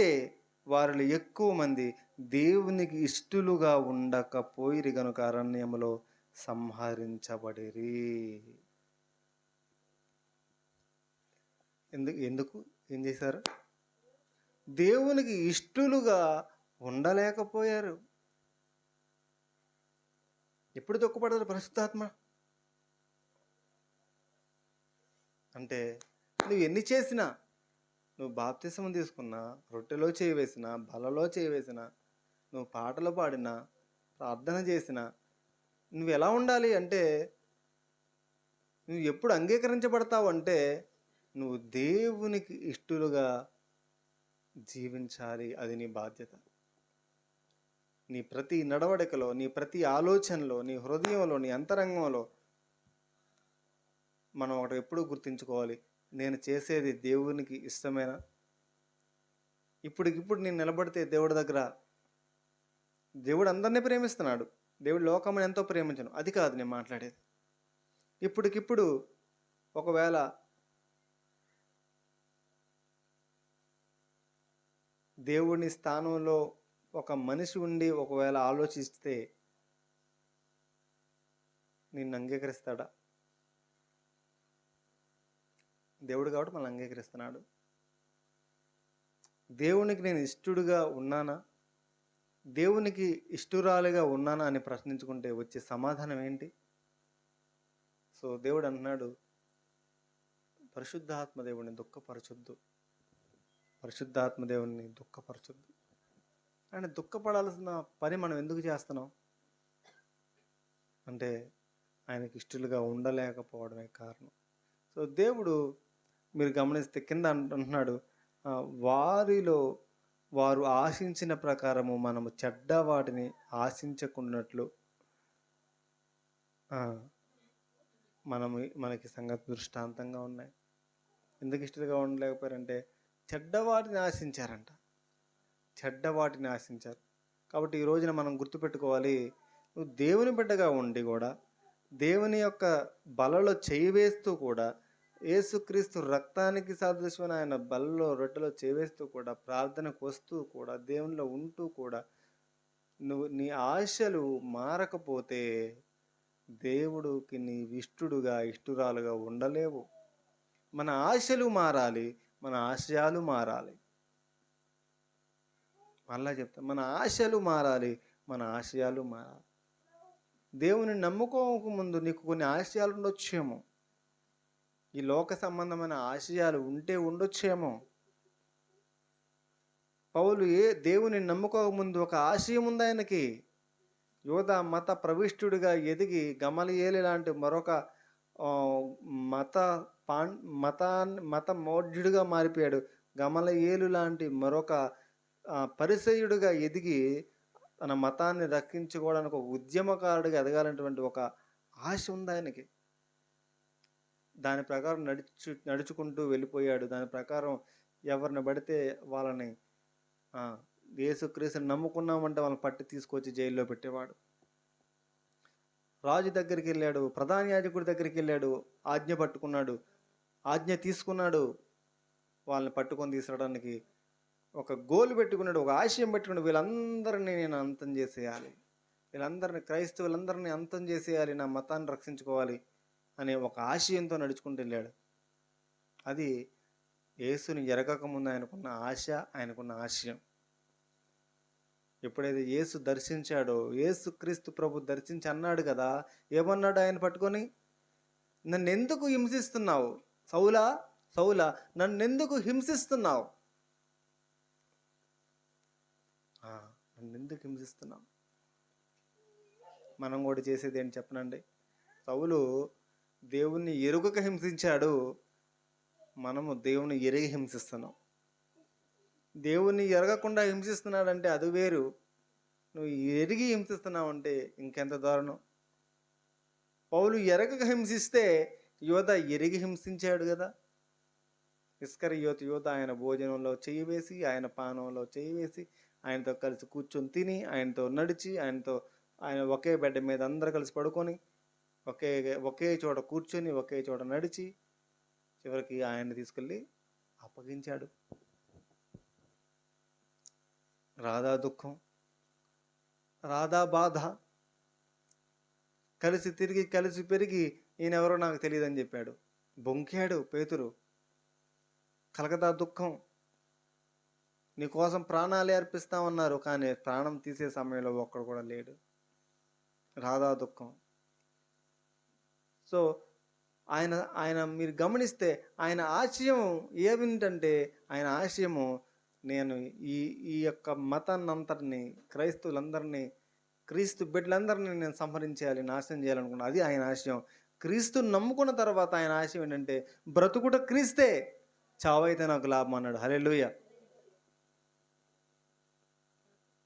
చూస్తే వారిలో ఎక్కువ మంది దేవునికి ఇష్టలుగా ఉండకపోయిరి గనుక అరణ్యములో సంహరించబడిరి. ఎందుకు ఎందుకు ఏం చేశారు? దేవునికి ఇష్టలుగా ఉండలేకపోయారు. ఎప్పుడు దుఃఖపడతారు పరిశుద్ధాత్మ? అంటే నువ్వు ఎన్ని చేసినా నువ్వు బాప్తిసం తీసుకున్నా రొట్టెలో చేయి వేసినా బలలో చేయి వేసినా నువ్వు పాటలు పాడినా ప్రార్థన చేసినా నువ్వు ఎలా ఉండాలి అంటే నువ్వు ఎప్పుడు అంగీకరించబడతావు అంటే నువ్వు దేవునికి ఇష్టలుగా జీవించాలి. అది నీ బాధ్యత. నీ ప్రతి నడవడికలో నీ ప్రతి ఆలోచనలో నీ హృదయంలో నీ అంతరంగంలో మనం ఒకటి ఎప్పుడూ గుర్తుంచుకోవాలి. నేను చేసేది దేవునికి ఇష్టమైన. ఇప్పటికిప్పుడు నేను నిలబడితే దేవుడి దగ్గర దేవుడు అందరినీ ప్రేమిస్తున్నాడు. దేవుడు లోకముని ఎంతో ప్రేమించను. అది కాదు నేను మాట్లాడేది. ఇప్పటికిప్పుడు ఒకవేళ దేవుని స్థానంలో ఒక మనిషి ఉండి ఒకవేళ ఆలోచిస్తే నిన్ను అంగీకరిస్తాడా? దేవుడు కాబట్టి మనల్ని అంగీకరిస్తున్నాడు. దేవునికి నేను ఇష్టడుగా ఉన్నానా? దేవునికి ఇష్టురాలుగా ఉన్నానా అని ప్రశ్నించుకుంటే వచ్చే సమాధానం ఏంటి? సో దేవుడు అంటున్నాడు పరిశుద్ధాత్మ దేవుడిని దుఃఖపరచొద్దు. పరిశుద్ధాత్మ దేవుని దుఃఖపరచొద్దు. ఆయన దుఃఖపడాల్సిన పని మనం ఎందుకు చేస్తున్నాం? అంటే ఆయనకి ఇష్టలుగా ఉండలేకపోవడమే కారణం. సో దేవుడు మీరు గమనిస్తే కింద అంటున్నాడు వారిలో వారు ఆశించిన ప్రకారము మనము చెడ్డ వాటిని ఆశించకున్నట్లు మనము మనకి సంగతి దృష్టాంతంగా ఉన్నాయి. ఎందుకు ఇష్టలుగా ఉండలేకపోయారంటే చెడ్డ వాటిని ఆశించారంట. చెడ్డ వాటిని ఆశించారు. కాబట్టి ఈ రోజున మనం గుర్తుపెట్టుకోవాలి నువ్వు దేవుని బిడ్డగా ఉండి కూడా దేవుని యొక్క బలలో చేయి వేస్తూ కూడా యేసుక్రీస్తు రక్తానికి సాదృశ్యమైన ఆయన బలలో రొట్టెలో చేవేస్తూ కూడా ప్రార్థనకు వస్తూ కూడా దేవునిలో ఉంటూ కూడా నువ్వు నీ ఆశలు మారకపోతే దేవుడికి నీ ఇష్టుడుగా ఇష్టురాలుగా ఉండలేవు. మన ఆశలు మారాలి మన ఆశయాలు మారాలి. మళ్ళా చెప్తా మన ఆశలు మారాలి మన ఆశయాలు మారాలి. దేవుని నమ్ముకోక ముందు నీకు కొన్ని ఆశయాలు ఉండొచ్చేమో. ఈ లోక సంబంధమైన ఆశయాలు ఉంటే ఉండొచ్చేమో. పౌలు ఏ దేవుని నమ్ముకోక ముందు ఒక ఆశయం ఉంది ఆయనకి. యోధ మత ప్రవిష్టుడిగా ఎదిగి గమలియేలి లాంటి మరొక మత పాన్ మతా మత మోడ్యుడిగా మారిపోయాడు. గమలయేలు లాంటి మరొక ఆ, పరిసయుడిగా ఎదిగి తన మతాన్ని రక్షించుకోవడానికి ఒక ఉద్యమకారుడిగా ఎదగాలనేటువంటి ఒక ఆశ ఉంది ఆయనకి. దాని ప్రకారం నడుచు నడుచుకుంటూ వెళ్ళిపోయాడు. దాని ప్రకారం ఎవరిని పడితే వాళ్ళని యేసుక్రీస్తుని నమ్ముకున్నామంటే వాళ్ళని పట్టి తీసుకొచ్చి జైల్లో పెట్టేవాడు. రాజు దగ్గరికి వెళ్ళాడు ప్రధాన యాజకుడి దగ్గరికి వెళ్ళాడు ఆజ్ఞ పట్టుకున్నాడు. ఆజ్ఞ తీసుకున్నాడు. వాళ్ళని పట్టుకొని తీసుకురావడానికి ఒక గోల్ పెట్టుకున్నాడు ఒక ఆశయం పెట్టుకున్నాడు. వీళ్ళందరినీ నేను అంతం చేసేయాలి. వీళ్ళందరినీ క్రైస్తవులందరినీ అంతం చేసేయాలి. నా మతాన్ని రక్షించుకోవాలి. అనే ఒక ఆశయంతో నడుచుకుంటూ వెళ్ళాడు. అది యేసుని ఎరగకముందు ఆయనకున్న ఆశ ఆయనకున్న ఆశయం. ఎప్పుడైతే యేసు దర్శించాడో యేసు క్రీస్తు ప్రభు దర్శించి అన్నాడు కదా ఏమన్నాడు ఆయన పట్టుకొని? నన్ను ఎందుకు హింసిస్తున్నావు? సౌలా సౌలా నన్ను ఎందుకు హింసిస్తున్నావు? నన్ను ఎందుకు హింసిస్తున్నావు? మనం కూడా చేసేది ఏంటి చెప్పనండి? సౌలు దేవుణ్ణి ఎరుగక హింసించాడు మనము దేవుని ఎరిగి హింసిస్తున్నాం. దేవుణ్ణి ఎరగకుండా హింసిస్తున్నాడంటే అది వేరు. నువ్వు ఎరిగి హింసిస్తున్నావు అంటే ఇంకెంత దారుణం. పౌలు ఎరగక హింసిస్తే యోధ ఎరిగి హింసించాడు కదా. ఇస్కర్ యోత యోధ ఆయన భోజనంలో చేయి వేసి ఆయన పానంలో చేయి వేసి ఆయనతో కలిసి కూర్చొని తిని ఆయనతో నడిచి ఆయనతో ఆయన ఒకే బెడ్ మీద అందరు కలిసి పడుకొని ఒకే ఒకే చోట కూర్చొని ఒకే చోట నడిచి చివరికి ఆయన్ని తీసుకెళ్ళి అప్పగించాడు. రాధా దుఃఖం రాధా బాధ కలిసి తిరిగి కలిసి పెరిగి ఈయనెవరో నాకు తెలియదని చెప్పాడు. బొంకాడు పేతురు. కలకదా దుఃఖం. నీకోసం ప్రాణాలే అర్పిస్తామన్నారు కానీ ప్రాణం తీసే సమయంలో ఒక్కడు కూడా లేడు. రాధా దుఃఖం. సో ఆయన ఆయన మీరు గమనిస్తే ఆయన ఆశయం ఏమిటంటే ఆయన ఆశయము నేను ఈ ఈ యొక్క మతాన్ని క్రైస్తవులందరినీ క్రీస్తు బిడ్డలందరినీ నేను సంహరించేయాలి నాశనం చేయాలనుకున్నా అది ఆయన ఆశయం. క్రీస్తు నమ్ముకున్న తర్వాత ఆయన ఆశయం ఏంటంటే బ్రతుకుట క్రీస్తే చావైతే నాకు లాభం అన్నాడు. హలెలుయ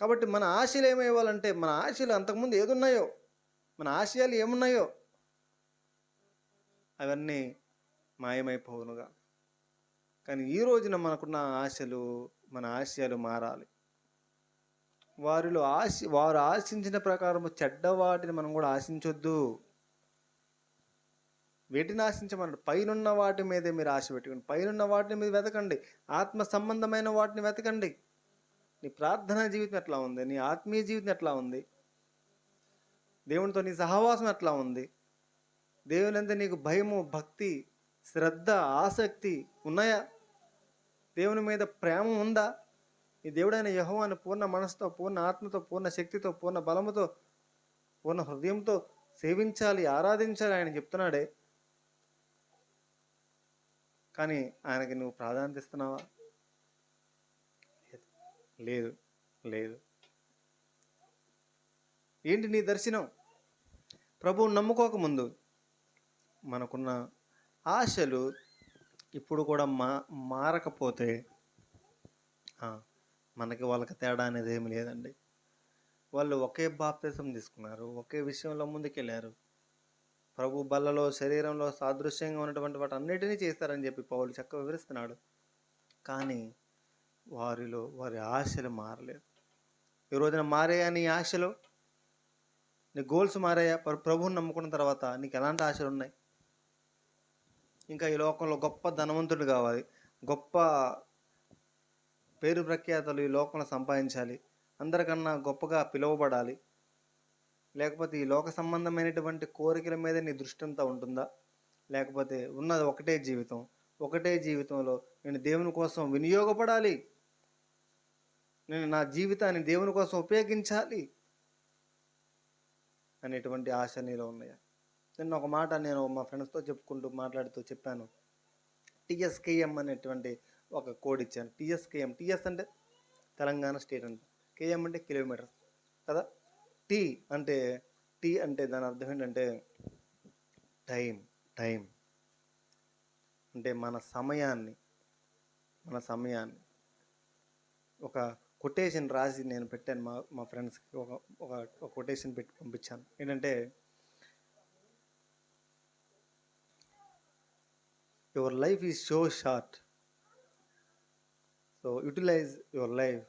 కాబట్టి మన ఆశలు ఏమేవాలంటే మన ఆశలు అంతకుముందు ఏదున్నాయో మన ఆశయాలు ఏమున్నాయో అవన్నీ మాయమైపోవునుగా. కానీ ఈ రోజున మనకున్న ఆశలు మన ఆశయాలు మారాలి. వారిలో ఆశ వారు ఆశించిన ప్రకారం చెడ్డ వాటిని మనం కూడా ఆశించొద్దు. వేటిని ఆశించమన్నాడు పైనున్న వాటి మీదే మీరు ఆశ పెట్టుకోండి. పైనున్న వాటిని మీద వెతకండి. ఆత్మ సంబంధమైన వాటిని వెతకండి. నీ ప్రార్థనా జీవితం ఎట్లా ఉంది? నీ ఆత్మీయ జీవితం ఎట్లా ఉంది? దేవునితో నీ సహవాసం ఎట్లా ఉంది? దేవుని నీకు భయము భక్తి శ్రద్ధ ఆసక్తి ఉన్నాయా? దేవుని మీద ప్రేమ ఉందా? ఈ దేవుడైన యహోవాను పూర్ణ మనసుతో పూర్ణ ఆత్మతో పూర్ణ శక్తితో పూర్ణ బలముతో పూర్ణ హృదయంతో సేవించాలి ఆరాధించాలి ఆయన చెప్తున్నాడే. కానీ ఆయనకి నువ్వు ప్రాధాన్యత ఇస్తున్నావా? లేదు. లేదు. ఏంటి నీ దర్శనం? ప్రభువు నమ్ముకోకముందు మనకున్న ఆశలు ఇప్పుడు కూడా మా మారకపోతే మనకి వాళ్ళకి తేడా అనేది ఏమి లేదండి. వాళ్ళు ఒకే బాప్తిసం తీసుకున్నారు ఒకే విషయంలో ముందుకెళ్ళారు ప్రభు బల్లలో శరీరంలో సాదృశ్యంగా ఉన్నటువంటి వాటి అన్నిటినీ చేస్తారని చెప్పి పౌలు చక్కగా వివరిస్తున్నాడు. కానీ వారిలో వారి ఆశలు మారలేదు. ఈ రోజున మారాయా నీ ఆశలు? నీ గోల్స్ మారాయా? ప్రభువుని నమ్ముకున్న తర్వాత నీకు ఎలాంటి ఆశలు ఉన్నాయి? ఇంకా ఈ లోకంలో గొప్ప ధనవంతుడు కావాలి. గొప్ప పేరు ప్రఖ్యాతలు ఈ లోకంలో సంపాదించాలి. అందరికన్నా గొప్పగా పిలువబడాలి. లేకపోతే ఈ లోక సంబంధమైనటువంటి కోరికల మీద నీ దృష్టి అంతా ఉంటుందా? లేకపోతే ఉన్నది ఒకటే జీవితం. ఒకటే జీవితంలో నేను దేవుని కోసం వినియోగపడాలి. నేను నా జీవితాన్ని దేవుని కోసం ఉపయోగించాలి అనేటువంటి ఆశ నీలో ఉన్నాయా? నిన్న ఒక మాట నేను మా ఫ్రెండ్స్తో చెప్పుకుంటూ మాట్లాడుతూ చెప్పాను. టిఎస్కేఎం అనేటువంటి ఒక కోడ్ ఇచ్చాను. టిఎస్కేఎం టిఎస్ అంటే తెలంగాణ స్టేట్ అంటే. కేఎం అంటే కిలోమీటర్స్ కదా? టీ అంటే టీ అంటే దాని అర్థం ఏంటంటే టైం టైం. అంటే మన సమయాన్ని మన సమయాన్ని. ఒక కొటేషన్ రాసి నేను పెట్టాను మా మా ఫ్రెండ్స్కి ఒక ఒక ఒక కొటేషన్ పెట్టి పంపించాను. ఏంటంటే your life is so short so utilise your life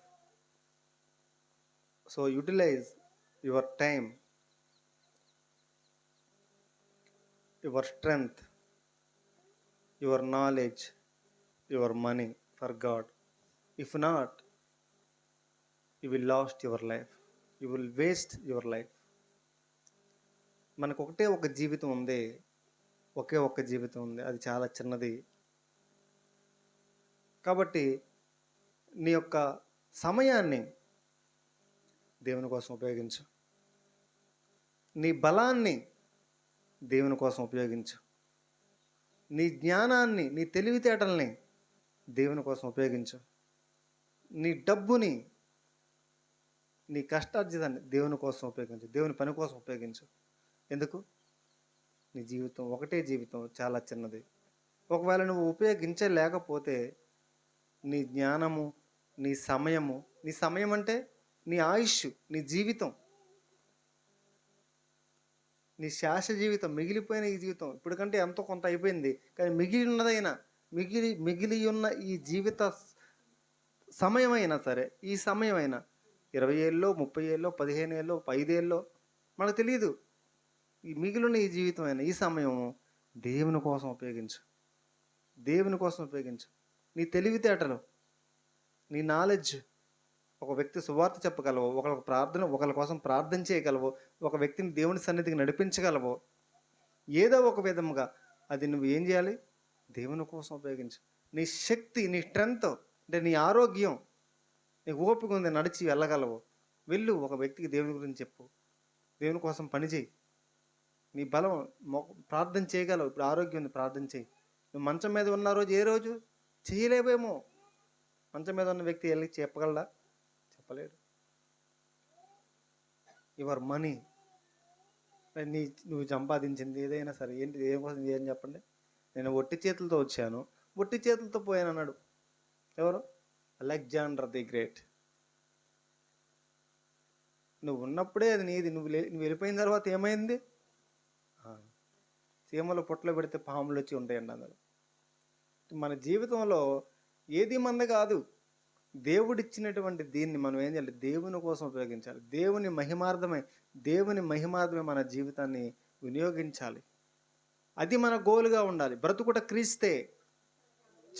so utilise your time your strength your knowledge your money for God if not you will lost your life you will waste your life మనకు ఒకటే ఒక జీవితం ఉంది. ఒకే ఒక్క జీవితం ఉంది. అది చాలా చిన్నది. కాబట్టి నీ యొక్క సమయాన్ని దేవుని కోసం ఉపయోగించు. నీ బలాన్ని దేవుని కోసం ఉపయోగించు. నీ జ్ఞానాన్ని నీ తెలివితేటల్ని దేవుని కోసం ఉపయోగించు. నీ డబ్బుని నీ కష్టార్జితాన్ని దేవుని కోసం ఉపయోగించు. దేవుని పని కోసం ఉపయోగించు. ఎందుకు? నీ జీవితం ఒకటే జీవితం చాలా చిన్నది. ఒకవేళ నువ్వు ఉపయోగించలేకపోతే నీ జ్ఞానము నీ సమయము నీ సమయం అంటే నీ ఆయుష్ నీ జీవితం. నీ శ్వాస జీవితం మిగిలిపోయిన ఈ జీవితం. ఇప్పటికంటే ఎంతో కొంత అయిపోయింది. కానీ మిగిలి ఉన్నదైనా మిగిలి మిగిలి ఉన్న ఈ జీవిత సమయమైనా సరే ఈ సమయమైనా ఇరవై ఏళ్ళలో ముప్పై ఏళ్ళలో పదిహేను ఏళ్ళలో ఐదేళ్ళలో మనకు తెలియదు ఈ మిగిలిన ఈ జీవితమైన ఈ సమయం దేవుని కోసం ఉపయోగించు. దేవుని కోసం ఉపయోగించు. నీ తెలివితేటలు నీ నాలెడ్జ్ ఒక వ్యక్తి సువార్త చెప్పగలవు ఒకళ్ళ ప్రార్థన ఒకళ్ళ కోసం ప్రార్థన చేయగలవు ఒక వ్యక్తిని దేవుని సన్నిధికి నడిపించగలవు ఏదో ఒక విధముగా అది నువ్వు ఏం చేయాలి? దేవుని కోసం ఉపయోగించు. నీ శక్తి నీ స్ట్రెంగ్త్ అంటే నీ ఆరోగ్యం నీకు ఓపిక ఉంది నడిచి వెళ్ళగలవు వెళ్ళు. ఒక వ్యక్తికి దేవుని గురించి చెప్పు. దేవుని కోసం పనిచేయి నీ బలం ప్రార్థన చేయగలవు. ఇప్పుడు ఆరోగ్యం ఉంది ప్రార్థన చేయి. నువ్వు మంచం మీద ఉన్న రోజు ఏ రోజు చేయలేవేమో. మంచం మీద ఉన్న వ్యక్తి వెళ్ళి చెప్పగలడా? చెప్పలేడు. Your money. నీ నువ్వు సంపాదించింది ఏదైనా సరే ఏంటి ఏం ఏం చెప్పండి? నేను ఒట్టి చేతులతో వచ్చాను. ఒట్టి చేతులతో పోయాను అన్నాడు. ఎవరు? Alexander the Great. నువ్వు ఉన్నప్పుడే అది నీది. నువ్వు నువ్వు వెళ్ళిపోయిన తర్వాత ఏమైంది? చీమలు పొట్టలో పెడితే పాములు వచ్చి ఉంటాయండి అన్నారు మన జీవితంలో ఏది మంద కాదు. దేవుడిచ్చినటువంటి దీన్ని మనం ఏం చేయాలి? దేవుని కోసం ఉపయోగించాలి. దేవుని మహిమార్థమై దేవుని మహిమార్థమే మన జీవితాన్ని వినియోగించాలి. అది మన గోలుగా ఉండాలి. బ్రతుకుట క్రీస్తే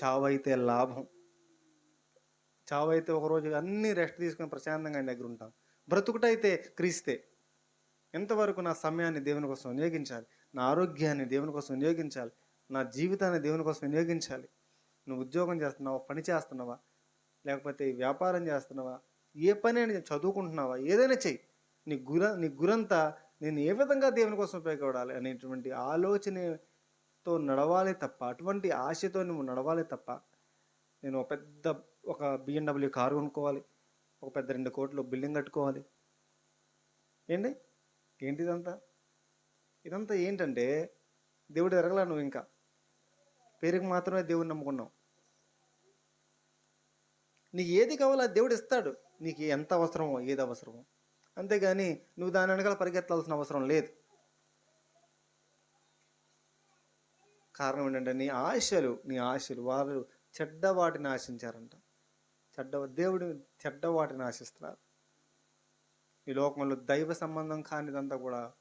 చావైతే లాభం. చావైతే ఒకరోజు అన్ని రెస్ట్ తీసుకుని ప్రశాంతంగా ఆయన దగ్గర ఉంటాం. బ్రతుకుటైతే క్రీస్తే. ఎంతవరకు నా సమయాన్ని దేవుని కోసం వినియోగించాలి? నా ఆరోగ్యాన్ని దేవుని కోసం వినియోగించాలి. నా జీవితాన్ని దేవుని కోసం వినియోగించాలి. నువ్వు ఉద్యోగం చేస్తున్నావా? పని చేస్తున్నావా? లేకపోతే వ్యాపారం చేస్తున్నావా? ఏ పని అని చదువుకుంటున్నావా? ఏదైనా చెయ్యి. నీ గుర నీ గురంతా నేను ఏ విధంగా దేవుని కోసం ఉపయోగపడాలి అనేటువంటి ఆలోచనతో నడవాలి తప్ప అటువంటి ఆశతో నువ్వు నడవాలి తప్ప నేను ఒక పెద్ద ఒక బిఎండబ్ల్యూ కారు కొనుక్కోవాలి. ఒక పెద్ద రెండు కోట్లు బిల్డింగ్ కట్టుకోవాలి. ఏంటి? ఏంటిదంతా? ఇదంతా ఏంటంటే దేవుడు ఎరగలా నువ్వు ఇంకా? పేరుకి మాత్రమే దేవుడిని నమ్ముకున్నావు. నీకు ఏది కావాలో దేవుడు ఇస్తాడు. నీకు ఎంత అవసరమో ఏది అవసరమో. అంతేగాని నువ్వు దాని వెనకాల పరిగెత్తాల్సిన అవసరం లేదు. కారణం ఏంటంటే నీ ఆశలు నీ ఆశలు వాళ్ళు చెడ్డ వాటిని ఆశించారంట. చెడ్డ దేవుడు చెడ్డ వాటిని ఆశిస్తున్నారు. ఈ లోకంలో దైవ సంబంధం కానిదంతా కూడా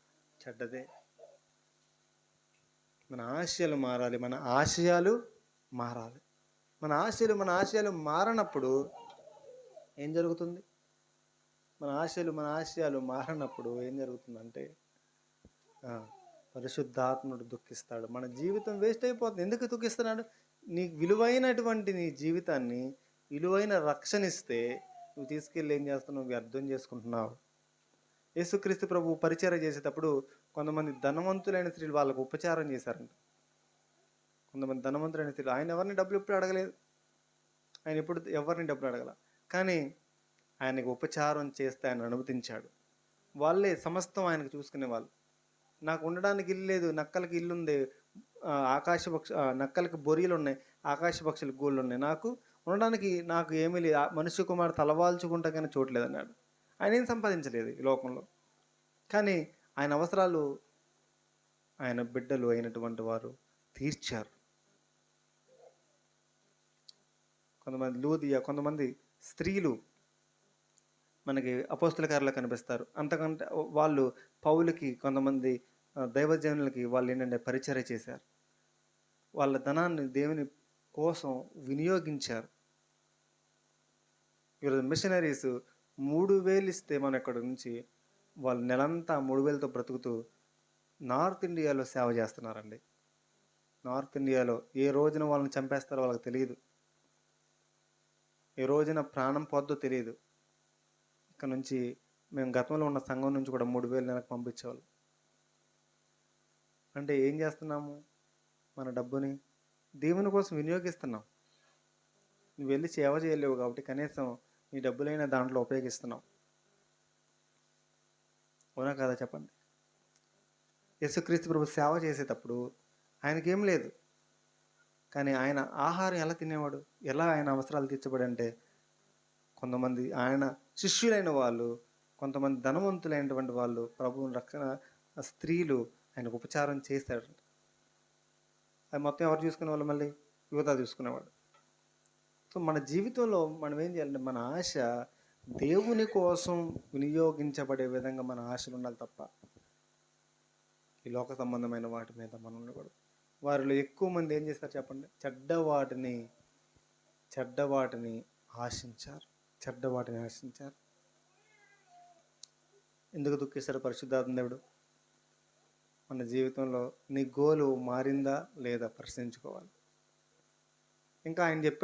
చెడ్డదే. మన ఆశయాలు మారాలి మన ఆశయాలు మారాలి. మన ఆశయాలు మన ఆశయాలు మారనప్పుడు ఏం జరుగుతుంది? మన ఆశలు మన ఆశయాలు మారినప్పుడు ఏం జరుగుతుందంటే పరిశుద్ధాత్ముడు దుఃఖిస్తాడు. మన జీవితం వేస్ట్ అయిపోతుంది. ఎందుకు దుఃఖిస్తున్నాడు? నీ విలువైనటువంటి నీ జీవితాన్ని విలువైన రక్షణ ఇస్తే నువ్వు తీసుకెళ్ళి ఏం చేస్తున్నావు? వ్యర్థం చేసుకుంటున్నావు. యేసుక్రీస్తు ప్రభు పరిచయం చేసేటప్పుడు కొంతమంది ధనవంతులైన స్త్రీలు వాళ్ళకు ఉపచారం చేశారంట. కొంతమంది ధనవంతులైన స్త్రీలు ఆయన ఎవరిని డబ్బులు ఎప్పుడు అడగలేదు? ఆయన ఎప్పుడు ఎవరిని డబ్బులు అడగల? కానీ ఆయనకు ఉపచారం చేస్తే ఆయన అనుమతించాడు. వాళ్ళే సమస్తం ఆయనకు చూసుకునే వాళ్ళు నాకు ఉండడానికి ఇల్లు లేదు నక్కలకి ఇల్లు ఉంది ఆకాశ పక్ష నక్కలకి బొరియలు ఉన్నాయి ఆకాశ పక్షులకు గూళ్ళు ఉన్నాయి. నాకు ఉండడానికి నాకు ఏమీ లేదు. ఆ మనుష్య కుమారు తలవాల్చుకుంటా కానీ చోట్లేదన్నాడు ఆయన ఏం సంపాదించలేదు ఈ లోకంలో. కానీ ఆయన అవసరాలు ఆయన బిడ్డలు అయినటువంటి వారు తీర్చారు. కొంతమంది లూదియా కొంతమంది స్త్రీలు మనకి అపోస్తుల కనిపిస్తారు. అంతకంటే వాళ్ళు పౌలకి కొంతమంది దైవజనులకి వాళ్ళు ఏంటంటే పరిచర్య చేశారు. వాళ్ళ ధనాన్ని దేవుని కోసం వినియోగించారు. ఈరోజు మిషనరీస్ మూడు వేలు ఇస్తే మనం ఇక్కడ నుంచి వాళ్ళు నెలంతా మూడు వేలతో బ్రతుకుతూ నార్త్ ఇండియాలో సేవ చేస్తున్నారండి. నార్త్ ఇండియాలో ఏ రోజున వాళ్ళని చంపేస్తారో వాళ్ళకి తెలియదు. ఏ రోజున ప్రాణం పోద్దో తెలియదు. ఇక్కడ నుంచి మేము గతంలో ఉన్న సంఘం నుంచి కూడా మూడు వేలు నెలకు పంపించేవాళ్ళు. అంటే ఏం చేస్తున్నాము మన డబ్బుని? దేవుని కోసం వినియోగిస్తున్నాం. నువ్వు వెళ్ళి సేవ చేయలేవు కాబట్టి కనీసం మీ డబ్బులైన దాంట్లో ఉపయోగిస్తున్నాం. అవునా కదా చెప్పండి? యేసుక్రీస్తు ప్రభు సేవ చేసేటప్పుడు ఆయనకేం లేదు. కానీ ఆయన ఆహారం ఎలా తినేవాడు? ఎలా ఆయన అవసరాలు తీర్చబడి అంటే కొంతమంది ఆయన శిష్యులైన వాళ్ళు కొంతమంది ధనవంతులైనటువంటి వాళ్ళు ప్రభువుని రక్షణ స్త్రీలు ఆయనకు ఉపచారం చేస్తాడు అది మొత్తం ఎవరు చూసుకునే వాళ్ళు మళ్ళీ? యువత చూసుకునేవాడు. సో మన జీవితంలో మనం ఏం చేయాలంటే మన ఆశ దేవుని కోసం వినియోగించబడే విధంగా మన ఆశలు ఉండాలి తప్ప ఈ లోక సంబంధమైన వాటి మీద మనం ఉండకూడదు వారిలో ఎక్కువ మంది ఏం చేస్తారు చెప్పండి? చెడ్డవాటిని చెడ్డవాటిని ఆశించారు. చెడ్డవాటిని ఆశించారు. ఎందుకు దుఃఖిస్తారు పరిశుద్ధాత్మ దేవుడు? మన జీవితంలో నీ గోలు మారిందా లేదా ప్రశ్నించుకోవాలి. ఇంకా ఆయన చెప్పాడు